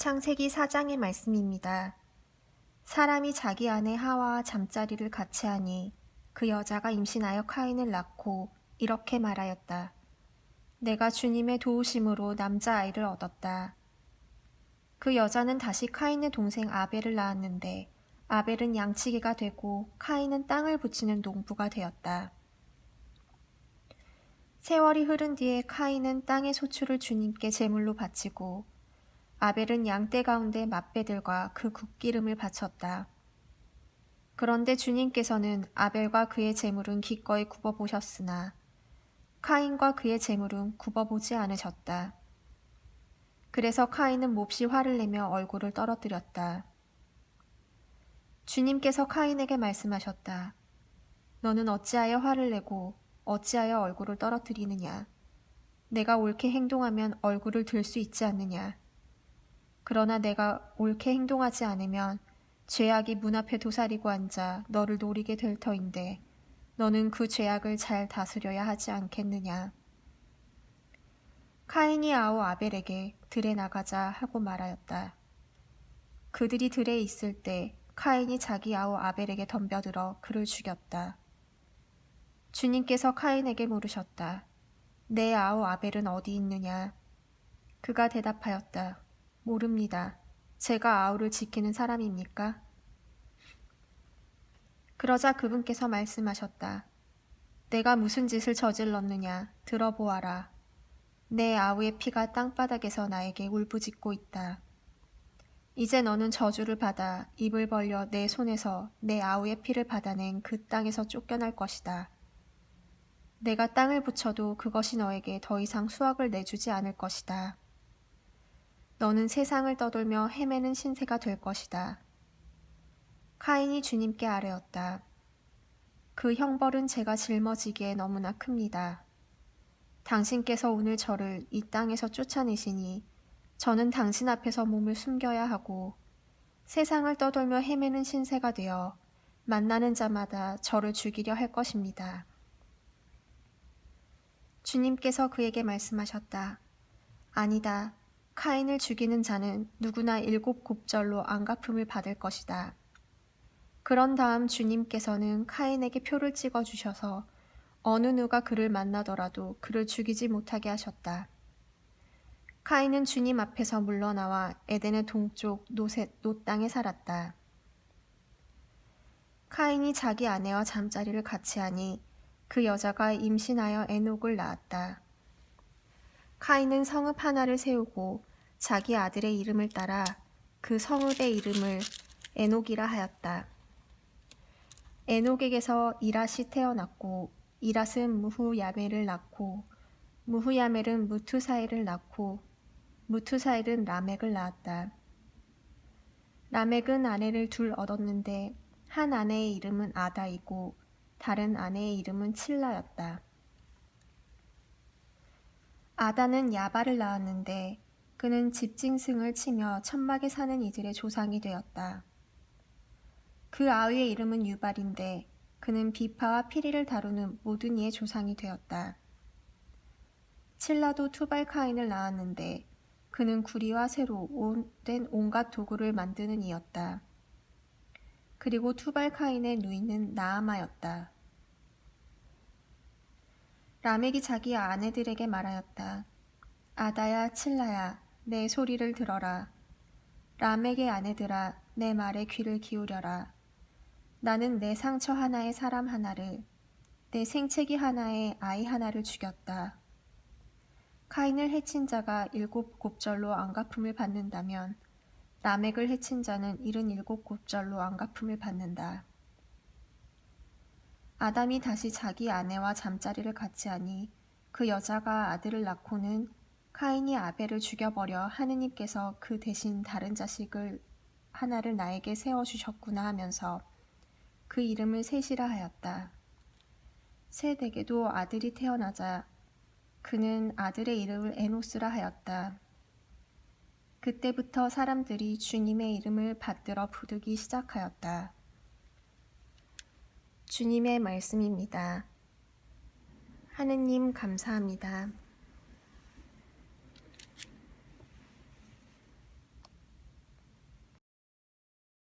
창세기 4장의 말씀입니다. 사람이 자기 아내 하와와 잠자리를 같이 하니 그 여자가 임신하여 카인을 낳고 이렇게 말하였다. 내가 주님의 도우심으로 남자아이를 얻었다. 그 여자는 다시 카인의 동생 아벨을 낳았는데 아벨은 양치기가 되고 카인은 땅을 붙이는 농부가 되었다. 세월이 흐른 뒤에 카인은 땅의 소출을 주님께 제물로 바치고 아벨은 양떼 가운데 맛배들과 그 국기름을 바쳤다. 그런데 주님께서는 아벨과 그의 제물은 기꺼이 굽어보셨으나 카인과 그의 제물은 굽어보지 않으셨다. 그래서 카인은 몹시 화를 내며 얼굴을 떨어뜨렸다. 주님께서 카인에게 말씀하셨다. 너는 어찌하여 화를 내고 어찌하여 얼굴을 떨어뜨리느냐? 내가 옳게 행동하면 얼굴을 들 수 있지 않느냐? 그러나 내가 옳게 행동하지 않으면 죄악이 문 앞에 도사리고 앉아 너를 노리게 될 터인데 너는 그 죄악을 잘 다스려야 하지 않겠느냐? 카인이 아우 아벨에게 들에 나가자 하고 말하였다. 그들이 들에 있을 때 카인이 자기 아우 아벨에게 덤벼들어 그를 죽였다. 주님께서 카인에게 물으셨다. 내 아우 아벨은 어디 있느냐? 그가 대답하였다. 모릅니다. 제가 아우를 지키는 사람입니까? 그러자 그분께서 말씀하셨다. 내가 무슨 짓을 저질렀느냐? 들어보아라. 내 아우의 피가 땅바닥에서 나에게 울부짖고 있다. 이제 너는 저주를 받아 입을 벌려 내 손에서 내 아우의 피를 받아낸 그 땅에서 쫓겨날 것이다. 내가 땅을 붙여도 그것이 너에게 더 이상 수확을 내주지 않을 것이다. 너는 세상을 떠돌며 헤매는 신세가 될 것이다. 카인이 주님께 아뢰었다. 그 형벌은 제가 짊어지기에 너무나 큽니다. 당신께서 오늘 저를 이 땅에서 쫓아내시니 저는 당신 앞에서 몸을 숨겨야 하고 세상을 떠돌며 헤매는 신세가 되어 만나는 자마다 저를 죽이려 할 것입니다. 주님께서 그에게 말씀하셨다. 아니다. 카인을 죽이는 자는 누구나 일곱 곱절로 안갚음을 받을 것이다. 그런 다음 주님께서는 카인에게 표를 찍어 주셔서 어느 누가 그를 만나더라도 그를 죽이지 못하게 하셨다. 카인은 주님 앞에서 물러나와 에덴의 동쪽 노셋 노 땅에 살았다. 카인이 자기 아내와 잠자리를 같이 하니 그 여자가 임신하여 에녹을 낳았다. 카인은 성읍 하나를 세우고 자기 아들의 이름을 따라 그 성읍의 이름을 에녹이라 하였다. 에녹에게서 이랏이 태어났고 이랏은 무후야멜을 낳고 무후야멜은 무투사엘을 낳고 무투사엘은 라멕을 낳았다. 라멕은 아내를 둘 얻었는데 한 아내의 이름은 아다이고 다른 아내의 이름은 칠라였다. 아다는 야바를 낳았는데 그는 집짐승을 치며 천막에 사는 이들의 조상이 되었다. 그 아우의 이름은 유발인데 그는 비파와 피리를 다루는 모든 이의 조상이 되었다. 칠라도 투발카인을 낳았는데 그는 구리와 새로 된 온갖 도구를 만드는 이였다. 그리고 투발카인의 누이는 나아마였다. 라멕이 자기 아내들에게 말하였다. 아다야 칠라야 내 소리를 들어라. 라멕의 아내들아 내 말에 귀를 기울여라. 나는 내 상처 하나에 사람 하나를 내 생채기 하나에 아이 하나를 죽였다. 카인을 해친 자가 일곱 곱절로 안갚음을 받는다면 라멕을 해친 자는 일흔 일곱 곱절로 안갚음을 받는다. 아담이 다시 자기 아내와 잠자리를 같이 하니 그 여자가 아들을 낳고는 카인이 아벨을 죽여버려 하느님께서 그 대신 다른 자식을 하나를 나에게 세워주셨구나 하면서 그 이름을 셋이라 하였다. 셋에게도 아들이 태어나자 그는 아들의 이름을 에노스라 하였다. 그때부터 사람들이 주님의 이름을 받들어 부르기 시작하였다. 주님의 말씀입니다. 하느님 감사합니다.